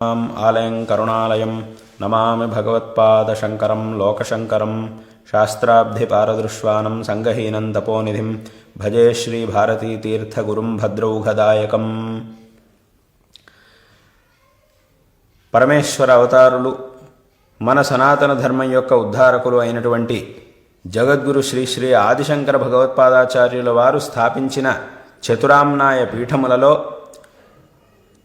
ఆలయం కరుణాలయం నమామి భగవత్పాదశంకరం లోకశంకరం శాస్త్రాబ్ధిపారదృశ్వానం సంగహీనం తపోనిధిం భజే శ్రీభారతీతీర్థగురుం భద్రౌఘదాయకం పరమేశ్వర అవతారులు మన సనాతన ధర్మం యొక్క ఉద్ధారకులు అయినటువంటి జగద్గురు శ్రీ శ్రీ ఆదిశంకర భగవత్పాదాచార్యుల వారు స్థాపించిన చతురామ్నాయ పీఠములలో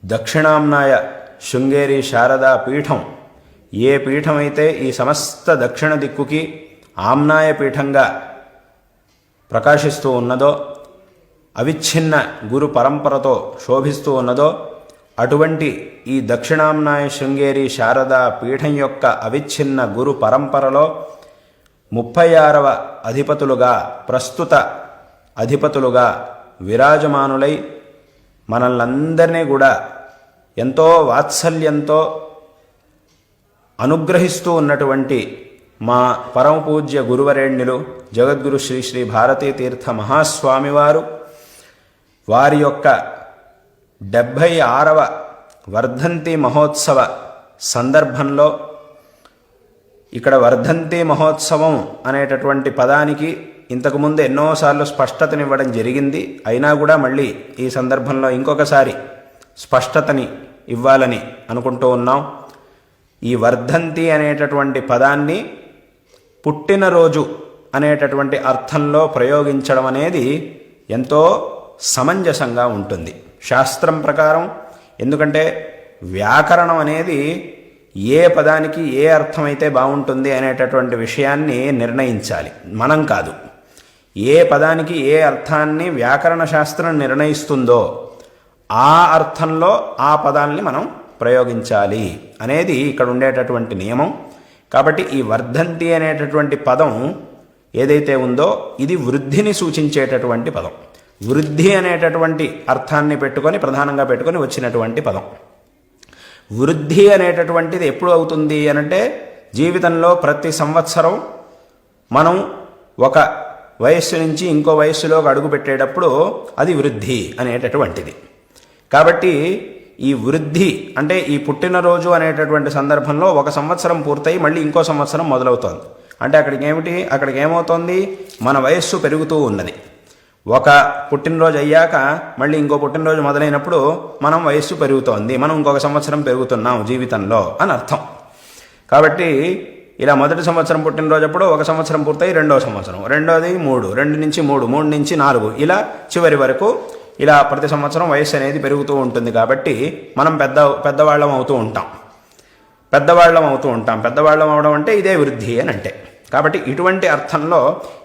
దక్షిణాంనాయ శృంగేరి శారదా పీఠం. ఏ పీఠమైతే ఈ సమస్త దక్షిణ దిక్కుకి ఆమ్నాయ పీఠంగా ప్రకాశిస్తూ ఉన్నదో అవిచ్ఛిన్న గురు పరంపరతో శోభిస్తూ ఉన్నదో అటువంటి ఈ దక్షిణాంనాయ శృంగేరి శారదా పీఠం యొక్క అవిచ్ఛిన్న గురు పరంపరలో ముప్పై ఆరవ అధిపతులుగా ప్రస్తుత అధిపతులుగా విరాజమానులై మనల్నందరినీ కూడా ఎంతో వాత్సల్యంతో అనుగ్రహిస్తూ ఉన్నటువంటి మా పరమ పూజ్య గురువరేణ్యులు జగద్గురు శ్రీ శ్రీ భారతీ తీర్థ మహాస్వామివారు వారి యొక్క డెబ్భై ఆరవ వర్ధంతి మహోత్సవ సందర్భంలో ఇక్కడ వర్ధంతి మహోత్సవం అనేటటువంటి పదానికి ఇంతకుముందు ఎన్నోసార్లు స్పష్టతనివ్వడం జరిగింది. అయినా కూడా మళ్ళీ ఈ సందర్భంలో ఇంకొకసారి స్పష్టతని ఇవ్వాలని అనుకుంటూ ఉన్నాం. ఈ వర్ధంతి అనేటటువంటి పదాన్ని పుట్టినరోజు అనేటటువంటి అర్థంలో ప్రయోగించడం అనేది ఎంతో సమంజసంగా ఉంటుంది. శాస్త్రం ప్రకారం ఎందుకంటే వ్యాకరణం అనేది ఏ పదానికి ఏ అర్థమైతే బాగుంటుంది అనేటటువంటి విషయాన్ని నిర్ణయించాలి. మనం కాదు. ఏ పదానికి ఏ అర్థాన్ని వ్యాకరణ శాస్త్రం నిర్ణయిస్తుందో ఆ అర్థంలో ఆ పదాలని మనం ప్రయోగించాలి అనేది ఇక్కడ ఉండేటటువంటి నియమం. కాబట్టి ఈ వర్ధంతి అనేటటువంటి పదం ఏదైతే ఉందో ఇది వృద్ధిని సూచించేటటువంటి పదం. వృద్ధి అనేటటువంటి అర్థాన్ని పెట్టుకొని ప్రధానంగా పెట్టుకొని వచ్చినటువంటి పదం. వృద్ధి అనేటటువంటిది ఎప్పుడు అవుతుంది అనంటే జీవితంలో ప్రతి సంవత్సరం మనం ఒక వయస్సు నుంచి ఇంకో వయస్సులోకి అడుగు పెట్టేటప్పుడు అది వృద్ధి అనేటటువంటిది. కాబట్టి ఈ వృద్ధి అంటే ఈ పుట్టినరోజు అనేటటువంటి సందర్భంలో ఒక సంవత్సరం పూర్తయి మళ్ళీ ఇంకో సంవత్సరం మొదలవుతోంది. అంటే అక్కడికి ఏమిటి అక్కడికి ఏమవుతోంది మన వయస్సు పెరుగుతూ ఉన్నది. ఒక పుట్టినరోజు అయ్యాక మళ్ళీ ఇంకో పుట్టినరోజు మొదలైనప్పుడు మనం వయస్సు పెరుగుతోంది. మనం ఇంకొక సంవత్సరం పెరుగుతున్నాం జీవితంలో అని అర్థం. కాబట్టి ఇలా మొదటి సంవత్సరం పుట్టినరోజు అప్పుడు ఒక సంవత్సరం పూర్తయి రెండో సంవత్సరం. రెండోది మూడు. రెండు నుంచి మూడు. మూడు నుంచి నాలుగు. ఇలా చివరి వరకు ఇలా ప్రతి సంవత్సరం వయస్సు అనేది పెరుగుతూ ఉంటుంది కాబట్టి మనం పెద్ద పెద్దవాళ్ళం అవుతూ ఉంటాం. పెద్దవాళ్ళం అవుతూ ఉంటాం. పెద్దవాళ్ళం అవడం అంటే ఇదే వృద్ధి అని అంటే. కాబట్టి ఇటువంటి అర్థంలో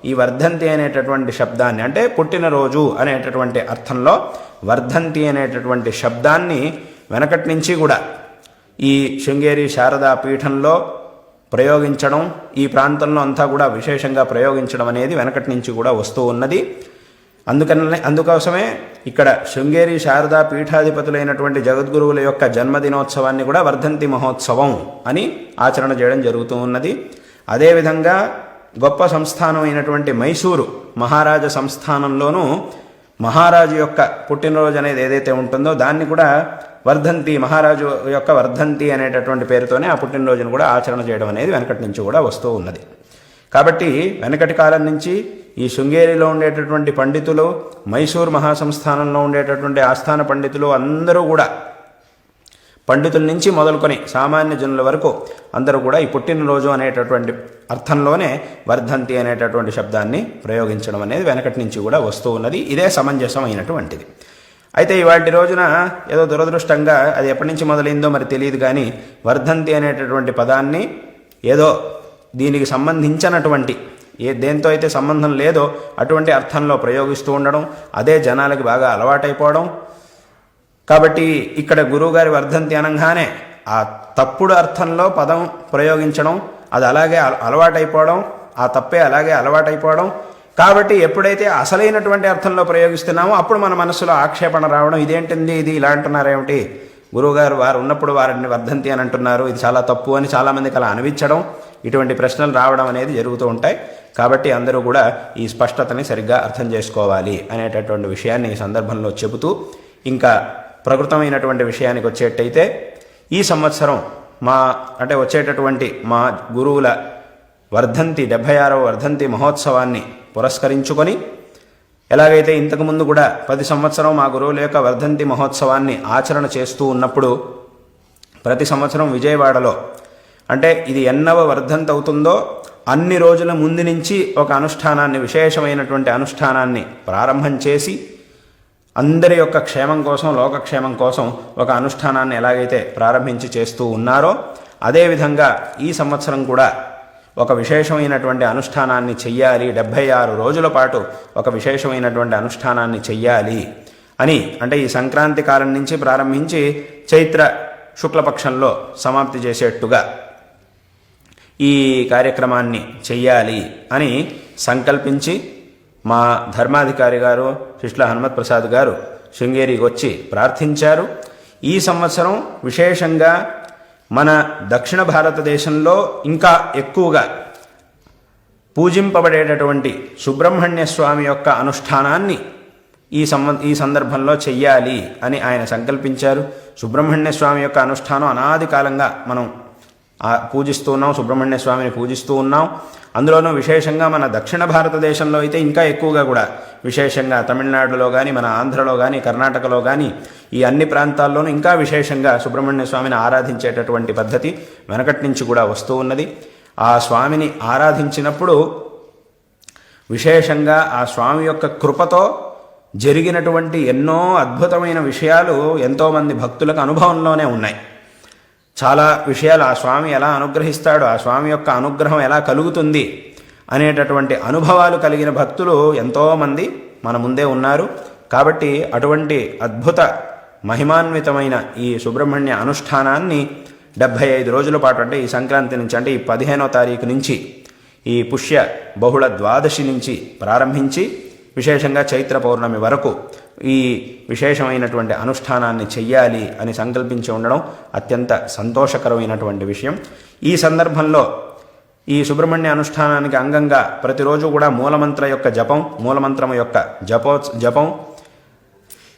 ఈ వర్ధంతి అనేటటువంటి శబ్దాన్ని అంటే పుట్టినరోజు అనేటటువంటి అర్థంలో వర్ధంతి అనేటటువంటి శబ్దాన్ని వెనకటి నుంచి కూడా ఈ శృంగేరి శారదా పీఠంలో ప్రయోగించడం ఈ ప్రాంతంలో అంతా కూడా విశేషంగా ప్రయోగించడం అనేది వెనకటి నుంచి కూడా వస్తూ ఉన్నది. అందుకనే అందుకోసమే ఇక్కడ శృంగేరి శారదా పీఠాధిపతులైనటువంటి జగద్గురువుల యొక్క జన్మదినోత్సవాన్ని కూడా వర్ధంతి మహోత్సవం అని ఆచరణ చేయడం జరుగుతూ ఉన్నది. అదేవిధంగా గొప్ప సంస్థానం అయినటువంటి మైసూరు మహారాజ సంస్థానంలోనూ మహారాజు యొక్క పుట్టినరోజు అనేది ఏదైతే ఉంటుందో దాన్ని కూడా వర్ధంతి మహారాజు యొక్క వర్ధంతి అనేటటువంటి పేరుతోనే ఆ పుట్టినరోజును కూడా ఆచరణ చేయడం అనేది వెనకటి నుంచి కూడా వస్తూ ఉన్నది. కాబట్టి వెనకటి కాలం నుంచి ఈ శృంగేరిలో ఉండేటటువంటి పండితులు మైసూర్ మహాసంస్థానంలో ఉండేటటువంటి ఆస్థాన పండితులు అందరూ కూడా పండితుల నుంచి మొదలుకొని సామాన్య జనుల వరకు అందరూ కూడా ఈ పుట్టినరోజు అనేటటువంటి అర్థంలోనే వర్ధంతి అనేటటువంటి శబ్దాన్ని ప్రయోగించడం అనేది వెనకటి నుంచి కూడా వస్తూ ఉన్నది. ఇదే సమంజసం అయినటువంటిది. అయితే ఇవాటి రోజున ఏదో దురదృష్టంగా అది ఎప్పటి నుంచి మొదలైందో మరి తెలియదు కానీ వర్ధంతి అనేటటువంటి పదాన్ని ఏదో దీనికి సంబంధించినటువంటి ఏ దేంతో అయితే సంబంధం లేదో అటువంటి అర్థంలో ప్రయోగిస్తూ ఉండడం అదే జనాలకి బాగా అలవాటైపోవడం. కాబట్టి ఇక్కడ గురువుగారి వర్ధంతి అనగానే ఆ తప్పుడు అర్థంలో పదం ప్రయోగించడం అది అలాగే అల- అలవాటైపోవడం ఆ తప్పే అలాగే అలవాటైపోవడం. కాబట్టి ఎప్పుడైతే అసలైనటువంటి అర్థంలో ప్రయోగిస్తున్నామో అప్పుడు మన మనసులో ఆక్షేపణ రావడం ఇదేంటింది ఇది? ఇలా అంటున్నారేమిటి? గురువుగారు వారు ఉన్నప్పుడు వారిని వర్ధంతి అని అంటున్నారు. ఇది చాలా తప్పు అని చాలామందికి అలా అనిపించడం ఇటువంటి ప్రశ్నలు రావడం అనేది జరుగుతూ ఉంటాయి. కాబట్టి అందరూ కూడా ఈ స్పష్టతని సరిగ్గా అర్థం చేసుకోవాలి అనేటటువంటి విషయాన్ని ఈ సందర్భంలో చెబుతూ ఇంకా ప్రకృతమైనటువంటి విషయానికి వచ్చేటైతే ఈ సంవత్సరం మా అంటే వచ్చేటటువంటి మా గురువుల వర్ధంతి డెబ్భై ఆరవ వర్ధంతి మహోత్సవాన్ని పురస్కరించుకొని ఎలాగైతే ఇంతకుముందు కూడా ప్రతి సంవత్సరం మా గురువుల యొక్క వర్ధంతి మహోత్సవాన్ని ఆచరణ చేస్తూ ఉన్నప్పుడు ప్రతి సంవత్సరం విజయవాడలో అంటే ఇది ఎన్నవ వర్ధంతి అవుతుందో అన్ని రోజుల ముందు నుంచి ఒక అనుష్ఠానాన్ని విశేషమైనటువంటి అనుష్ఠానాన్ని ప్రారంభం చేసి అందరి యొక్క క్షేమం కోసం లోకక్షేమం కోసం ఒక అనుష్ఠానాన్ని ఎలాగైతే ప్రారంభించి చేస్తూ ఉన్నారో అదేవిధంగా ఈ సంవత్సరం కూడా ఒక విశేషమైనటువంటి అనుష్ఠానాన్ని చెయ్యాలి. డెబ్భై ఆరు రోజుల పాటు ఒక విశేషమైనటువంటి అనుష్ఠానాన్ని చెయ్యాలి అని అంటే ఈ సంక్రాంతి కాలం నుంచి ప్రారంభించి చైత్ర శుక్లపక్షంలో సమాప్తి చేసేట్టుగా ఈ కార్యక్రమాన్ని చెయ్యాలి అని సంకల్పించి మా ధర్మాధికారి గారు శిష్ల హనుమత్ ప్రసాద్ గారు శృంగేరికి వచ్చి ప్రార్థించారు. ఈ సంవత్సరం విశేషంగా మన దక్షిణ భారతదేశంలో ఇంకా ఎక్కువగా పూజింపబడేటటువంటి సుబ్రహ్మణ్య స్వామి యొక్క అనుష్ఠానాన్ని ఈ సంవ ఈ సందర్భంలో చెయ్యాలి అని ఆయన సంకల్పించారు. సుబ్రహ్మణ్య స్వామి యొక్క అనుష్ఠానం అనాది కాలంగా మనం పూజిస్తూ ఉన్నాం సుబ్రహ్మణ్య స్వామిని పూజిస్తూ ఉన్నాం. అందులోనూ విశేషంగా మన దక్షిణ భారతదేశంలో అయితే ఇంకా ఎక్కువగా కూడా విశేషంగా తమిళనాడులో కానీ మన ఆంధ్రలో కానీ కర్ణాటకలో కానీ ఈ అన్ని ప్రాంతాల్లోనూ ఇంకా విశేషంగా సుబ్రహ్మణ్య స్వామిని ఆరాధించేటటువంటి పద్ధతి వెనకటి నుంచి కూడా వస్తూ ఉన్నది. ఆ స్వామిని ఆరాధించినప్పుడు విశేషంగా ఆ స్వామి యొక్క కృపతో జరిగినటువంటి ఎన్నో అద్భుతమైన విషయాలు ఎంతోమంది భక్తులకు అనుభవంలోనే ఉన్నాయి. చాలా విషయాలు ఆ స్వామి ఎలా అనుగ్రహిస్తాడు ఆ స్వామి యొక్క అనుగ్రహం ఎలా కలుగుతుంది అనేటటువంటి అనుభవాలు కలిగిన భక్తులు ఎంతోమంది మన ముందే ఉన్నారు. కాబట్టి అటువంటి అద్భుత మహిమాన్వితమైన ఈ సుబ్రహ్మణ్య అనుష్ఠానాన్ని డెబ్భై ఐదు రోజుల పాటు అంటే ఈ సంక్రాంతి నుంచి అంటే ఈ పదిహేనో తారీఖు నుంచి ఈ పుష్య బహుళ ద్వాదశి నుంచి ప్రారంభించి విశేషంగా చైత్ర పౌర్ణమి వరకు ఈ విశేషమైనటువంటి అనుష్ఠానాన్ని చెయ్యాలి అని సంకల్పించి ఉండడం అత్యంత సంతోషకరమైనటువంటి విషయం. ఈ సందర్భంలో ఈ సుబ్రహ్మణ్య అనుష్ఠానానికి అంగంగా ప్రతిరోజు కూడా మూలమంత్ర యొక్క జపం మూలమంత్రం యొక్క జపో జపం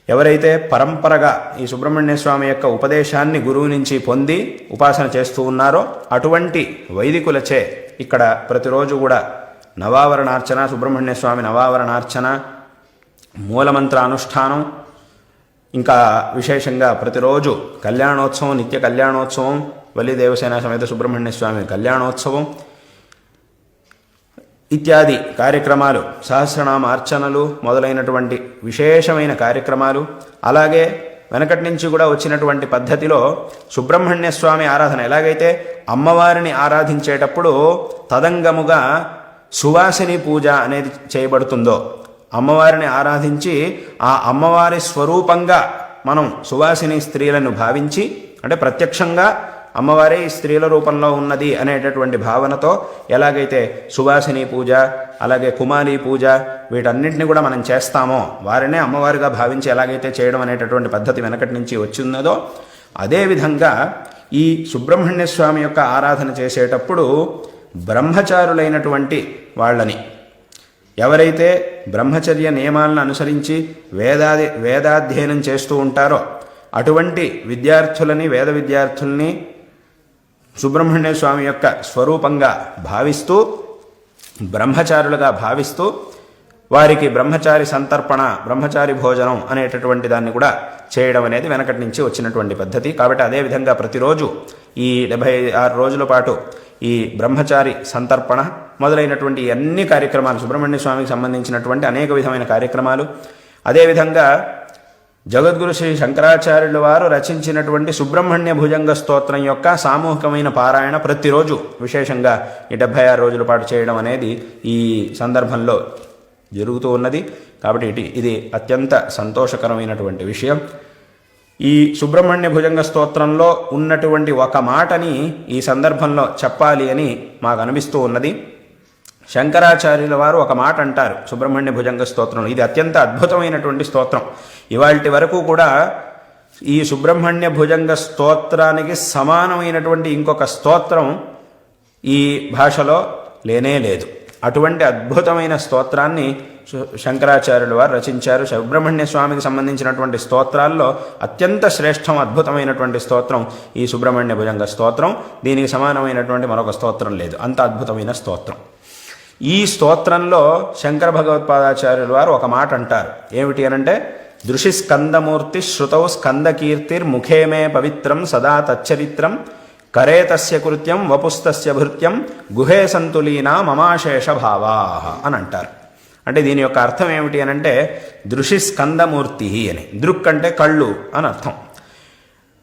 ఎవరైతే పరంపరగా ఈ సుబ్రహ్మణ్య స్వామి యొక్క ఉపదేశాన్ని గురువు నుంచి పొంది ఉపాసన చేస్తూ ఉన్నారో అటువంటి వైదికులచే ఇక్కడ ప్రతిరోజు కూడా నవావరణార్చన సుబ్రహ్మణ్య స్వామి నవావరణార్చన మూలమంత్ర అనుష్ఠానం ఇంకా విశేషంగా ప్రతిరోజు కళ్యాణోత్సవం నిత్య కళ్యాణోత్సవం వల్లి దేవసేన సమేత సుబ్రహ్మణ్య స్వామి కళ్యాణోత్సవం ఇత్యాది కార్యక్రమాలు సహస్రనామ అర్చనలు మొదలైనటువంటి విశేషమైన కార్యక్రమాలు అలాగే వెనకటి నుంచి కూడా వచ్చినటువంటి పద్ధతిలో సుబ్రహ్మణ్య స్వామి ఆరాధన. ఎలాగైతే అమ్మవారిని ఆరాధించేటప్పుడు తదంగముగా సువాసిని పూజ అనేది చేయబడుతుందో అమ్మవారిని ఆరాధించి ఆ అమ్మవారి స్వరూపంగా మనం సువాసిని స్త్రీలను భావించి అంటే ప్రత్యక్షంగా అమ్మవారే ఈ స్త్రీల రూపంలో ఉన్నది అనేటటువంటి భావనతో ఎలాగైతే సువాసిని పూజ అలాగే కుమారి పూజ వీటన్నింటినీ కూడా మనం చేస్తామో వారినే అమ్మవారిగా భావించి ఎలాగైతే చేయడం అనేటటువంటి పద్ధతి వెనకటి నుంచి వచ్చిందో అదేవిధంగా ఈ సుబ్రహ్మణ్య స్వామి యొక్క ఆరాధన చేసేటప్పుడు బ్రహ్మచారులైనటువంటి వాళ్ళని ఎవరైతే బ్రహ్మచర్య నియమాలను అనుసరించి వేదాది వేదాధ్యయనం చేస్తూ ఉంటారో అటువంటి విద్యార్థులని వేద విద్యార్థుల్ని సుబ్రహ్మణ్య స్వామి యొక్క స్వరూపంగా భావిస్తూ బ్రహ్మచారులుగా భావిస్తూ వారికి బ్రహ్మచారి సంతర్పణ బ్రహ్మచారి భోజనం అనేటటువంటి దాన్ని కూడా చేయడం అనేది వెనకటి నుంచి వచ్చినటువంటి పద్ధతి. కాబట్టి అదేవిధంగా ప్రతిరోజు ఈ డెబ్భై ఆరు రోజుల పాటు ఈ బ్రహ్మచారి సంతర్పణ మొదలైనటువంటి అన్ని కార్యక్రమాలు సుబ్రహ్మణ్య స్వామికి సంబంధించినటువంటి అనేక విధమైన కార్యక్రమాలు. అదేవిధంగా జగద్గురు శ్రీ శంకరాచార్యుల వారు రచించినటువంటి సుబ్రహ్మణ్య భుజంగ స్తోత్రం యొక్క సామూహికమైన పారాయణ ప్రతిరోజు విశేషంగా ఈ డెబ్భై ఆరు రోజుల పాటు చేయడం అనేది ఈ సందర్భంలో జరుగుతూ ఉన్నది. కాబట్టి ఇటు ఇది అత్యంత సంతోషకరమైనటువంటి విషయం. ఈ సుబ్రహ్మణ్య భుజంగ స్తోత్రంలో ఉన్నటువంటి ఒక మాటని ఈ సందర్భంలో చెప్పాలి అని మాకు అనిపిస్తూ ఉన్నది. శంకరాచార్యుల వారు ఒక మాట అంటారు. సుబ్రహ్మణ్య భుజంగ స్తోత్రం. ఇది అత్యంత అద్భుతమైనటువంటి స్తోత్రం. ఇవాళ వరకు కూడా ఈ సుబ్రహ్మణ్య భుజంగ స్తోత్రానికి సమానమైనటువంటి ఇంకొక స్తోత్రం ఈ భాషలో లేనే లేదు. అటువంటి అద్భుతమైన స్తోత్రాన్ని శంకరాచార్యులు వారు రచించారు. సుబ్రహ్మణ్య స్వామికి సంబంధించినటువంటి స్తోత్రాల్లో అత్యంత శ్రేష్టం అద్భుతమైనటువంటి స్తోత్రం ఈ సుబ్రహ్మణ్య భుజంగ స్తోత్రం. దీనికి సమానమైనటువంటి మరొక స్తోత్రం లేదు. అంత అద్భుతమైన స్తోత్రం. ఈ స్తోత్రంలో శంకర భగవత్పాదాచార్యులు వారు ఒక మాట అంటారు. ఏమిటి అనంటే దృషి స్కందమూర్తి శృతౌ స్కందకీర్తిర్ ముఖేమే పవిత్రం సదా తచ్చరిత్రం కరే తస్య కృత్యం వపుస్తస్య భృత్యం గుహే సంతులీనా మమాశేష భావా అని అంటారు. అంటే దీని యొక్క అర్థం ఏమిటి అనంటే దృషి స్కందమూర్తి అని. దృక్ అంటే కళ్ళు అని అర్థం.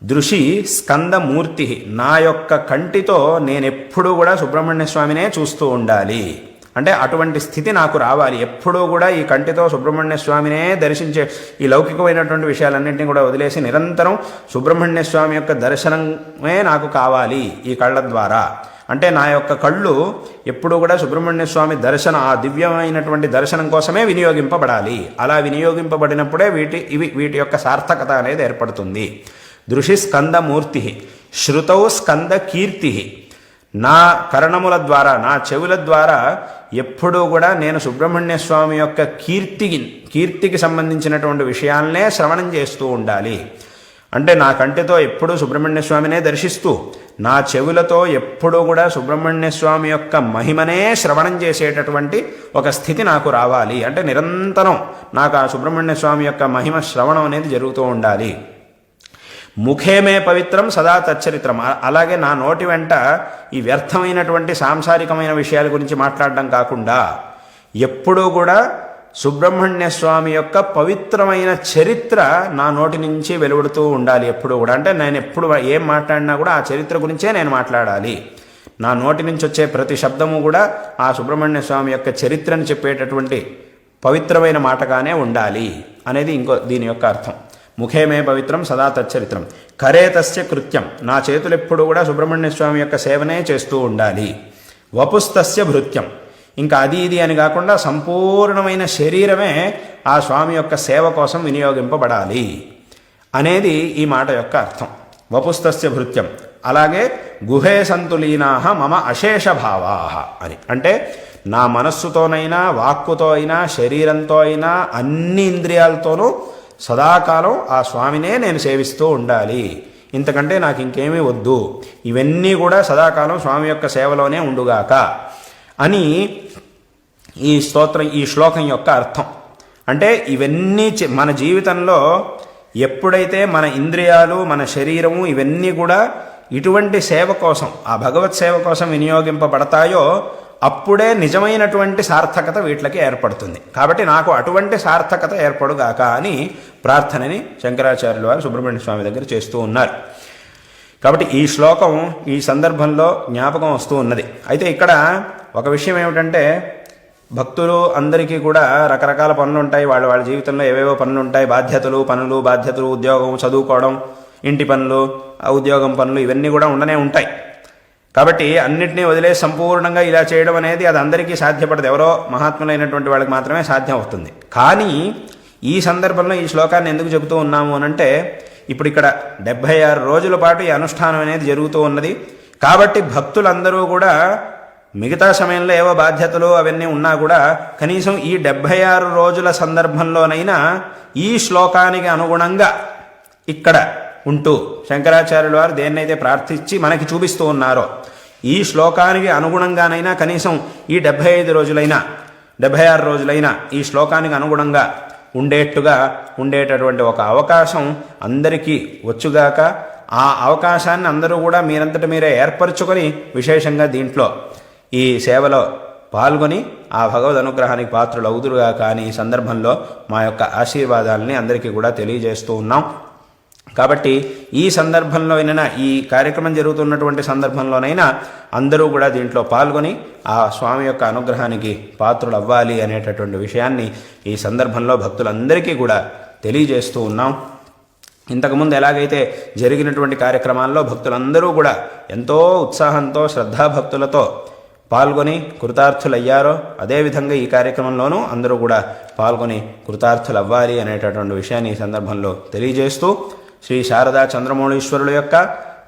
దృషి స్కందమూర్తి నా యొక్క కంటితో నేనెప్పుడు కూడా సుబ్రహ్మణ్య స్వామినే చూస్తూ ఉండాలి. అంటే అటువంటి స్థితి నాకు రావాలి. ఎప్పుడూ కూడా ఈ కంటితో సుబ్రహ్మణ్య స్వామినే దర్శించే ఈ లౌకికమైనటువంటి విషయాలన్నింటినీ కూడా వదిలేసి నిరంతరం సుబ్రహ్మణ్య స్వామి యొక్క దర్శనమే నాకు కావాలి ఈ కళ్ళ ద్వారా. అంటే నా యొక్క కళ్ళు ఎప్పుడూ కూడా సుబ్రహ్మణ్య స్వామి దర్శనం ఆ దివ్యమైనటువంటి దర్శనం కోసమే వినియోగింపబడాలి. అలా వినియోగింపబడినప్పుడే వీటి ఇవి వీటి యొక్క సార్థకత అనేది ఏర్పడుతుంది. దృషి స్కందమూర్తి శృతౌ స్కంద కీర్తి నా కరణముల ద్వారా నా చెవుల ద్వారా ఎప్పుడూ కూడా నేను సుబ్రహ్మణ్య స్వామి యొక్క కీర్తికి కీర్తికి సంబంధించినటువంటి విషయాలనే శ్రవణం చేస్తూ ఉండాలి. అంటే నా కంటితో ఎప్పుడూ సుబ్రహ్మణ్య స్వామినే దర్శిస్తూ నా చెవులతో ఎప్పుడూ కూడా సుబ్రహ్మణ్య స్వామి యొక్క మహిమనే శ్రవణం చేసేటటువంటి ఒక స్థితి నాకు రావాలి. అంటే నిరంతరం నాకు ఆ సుబ్రహ్మణ్య స్వామి యొక్క మహిమ శ్రవణం అనేది జరుగుతూ ఉండాలి. ముఖేమే పవిత్రం సదా తచ్చరిత్రం. అలాగే నా నోటి వెంట ఈ వ్యర్థమైనటువంటి సాంసారికమైన విషయాల గురించి మాట్లాడడం కాకుండా ఎప్పుడూ కూడా సుబ్రహ్మణ్య స్వామి యొక్క పవిత్రమైన చరిత్ర నా నోటి నుంచి వెలువడుతూ ఉండాలి ఎప్పుడు కూడా. అంటే నేను ఎప్పుడు ఏం మాట్లాడినా కూడా ఆ చరిత్ర గురించే నేను మాట్లాడాలి. నా నోటి నుంచి వచ్చే ప్రతి శబ్దము కూడా ఆ సుబ్రహ్మణ్య స్వామి యొక్క చరిత్రను చెప్పేటటువంటి పవిత్రమైన మాటగానే ఉండాలి అనేది ఇంకో దీని యొక్క అర్థం. ముఖేమే పవిత్రం సదా తచ్చరిత్రం. కరే తస్య కృత్యం. నా చేతులు ఎప్పుడు కూడా సుబ్రహ్మణ్య స్వామి యొక్క సేవనే చేస్తూ ఉండాలి. వపుస్తస్య భృత్యం. ఇంకా అది ఇది అని కాకుండా సంపూర్ణమైన శరీరమే ఆ స్వామి యొక్క సేవ కోసం వినియోగింపబడాలి అనేది ఈ మాట యొక్క అర్థం. వపుస్తస్య భృత్యం. అలాగే గుహే సంతులీనాహ మమ అశేష భావా అని. అంటే నా మనస్సుతోనైనా వాక్కుతో అయినా శరీరంతో అయినా అన్ని ఇంద్రియాలతోనూ సదాకాలం ఆ స్వామినే నేను సేవిస్తూ ఉండాలి. ఇంతకంటే నాకు ఇంకేమీ వద్దు. ఇవన్నీ కూడా సదాకాలం స్వామి యొక్క సేవలోనే ఉండుగాక అని ఈ స్తోత్రం ఈ శ్లోకం యొక్క అర్థం. అంటే ఇవన్నీ చే- మన జీవితంలో ఎప్పుడైతే మన ఇంద్రియాలు మన శరీరము ఇవన్నీ కూడా ఇటువంటి సేవ కోసం ఆ భగవత్ సేవ కోసం వినియోగింపబడతాయో అప్పుడే నిజమైనటువంటి సార్థకత వీటికి ఏర్పడుతుంది. కాబట్టి నాకు అటువంటి సార్థకత ఏర్పడుగాక అని ప్రార్థనని శంకరాచార్యుల వారు సుబ్రహ్మణ్య స్వామి దగ్గర చేస్తూ ఉన్నారు. కాబట్టి ఈ శ్లోకం ఈ సందర్భంలో జ్ఞాపకం వస్తూ ఉన్నది. అయితే ఇక్కడ ఒక విషయం ఏమిటంటే భక్తులు అందరికీ కూడా రకరకాల పనులు ఉంటాయి. వాళ్ళ వాళ్ళ జీవితంలో ఏవేవో పనులు ఉంటాయి. బాధ్యతలు పనులు బాధ్యతలు ఉద్యోగం చదువుకోవడం ఇంటి పనులు ఉద్యోగం పనులు ఇవన్నీ కూడా ఉండనే ఉంటాయి. కాబట్టి అన్నిటినీ వదిలేసి సంపూర్ణంగా ఇలా చేయడం అనేది అది అందరికీ సాధ్యపడదు. ఎవరో మహాత్ములైనటువంటి వాళ్ళకి మాత్రమే సాధ్యం అవుతుంది కానీ ఈ సందర్భంలో ఈ శ్లోకాన్ని ఎందుకు చెబుతూ ఉన్నాము అనంటే ఇప్పుడు ఇక్కడ డెబ్భై ఆరు రోజుల పాటు ఈ అనుష్ఠానం అనేది జరుగుతూ ఉన్నది. కాబట్టి భక్తులందరూ కూడా మిగతా సమయంలో ఏవో బాధ్యతలు అవన్నీ ఉన్నా కూడా కనీసం ఈ డెబ్భై ఆరు రోజుల సందర్భంలోనైనా ఈ శ్లోకానికి అనుగుణంగా ఇక్కడ ఉంటూ శంకరాచార్యుల వారు దేన్నైతే ప్రార్థించి మనకి చూపిస్తూ ఉన్నారో ఈ శ్లోకానికి అనుగుణంగానైనా కనీసం ఈ డెబ్భై ఐదు రోజులైనా డెబ్భై ఆరు రోజులైనా ఈ శ్లోకానికి అనుగుణంగా ఉండేట్టుగా ఉండేటటువంటి ఒక అవకాశం అందరికీ వచ్చుగాక ఆ అవకాశాన్ని అందరూ కూడా మీరంతట మీరే ఏర్పరచుకొని విశేషంగా దీంట్లో ఈ సేవలో పాల్గొని ఆ భగవద్ అనుగ్రహానికి పాత్రలు అవుదురుగా కానీ ఈ సందర్భంలో మా యొక్క ఆశీర్వాదాలని అందరికీ కూడా తెలియజేస్తూ ఉన్నాం. కాబట్టి ఈ సందర్భంలో అయినా ఈ కార్యక్రమం జరుగుతున్నటువంటి సందర్భంలోనైనా అందరూ కూడా దీంట్లో పాల్గొని ఆ స్వామి యొక్క అనుగ్రహానికి పాత్రులు అవ్వాలి అనేటటువంటి విషయాన్ని ఈ సందర్భంలో భక్తులందరికీ కూడా తెలియజేస్తూ ఉన్నాం. ఇంతకుముందు ఎలాగైతే జరిగినటువంటి కార్యక్రమాల్లో భక్తులందరూ కూడా ఎంతో ఉత్సాహంతో శ్రద్ధాభక్తులతో పాల్గొని కృతార్థులయ్యారో అదేవిధంగా ఈ కార్యక్రమంలోనూ అందరూ కూడా పాల్గొని కృతార్థులవ్వాలి అనేటటువంటి విషయాన్ని ఈ సందర్భంలో తెలియజేస్తూ శ్రీ శారదా చంద్రమౌళీశ్వరుల యొక్క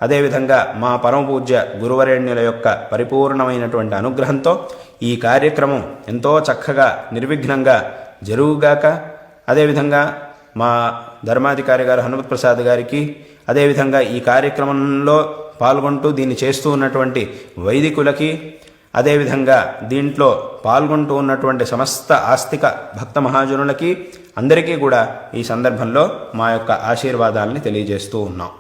అదేవిధంగా మా పరమపూజ్య గురువరేణ్యుల యొక్క పరిపూర్ణమైనటువంటి అనుగ్రహంతో ఈ కార్యక్రమం ఎంతో చక్కగా నిర్విఘ్నంగా జరుగుగాక అదేవిధంగా మా ధర్మాధికారి గారు హనుమత్ ప్రసాద్ గారికి అదేవిధంగా ఈ కార్యక్రమంలో పాల్గొంటూ దీన్ని చేస్తూ ఉన్నటువంటి వైదికులకి అదేవిధంగా దీంట్లో పాల్గొంటూ ఉన్నటువంటి సమస్త ఆస్తిక భక్త మహాజనులకి అందరికీ కూడా ఈ సందర్భంలో మా యొక్క ఆశీర్వాదాలని తెలియజేస్తూ ఉన్నాం.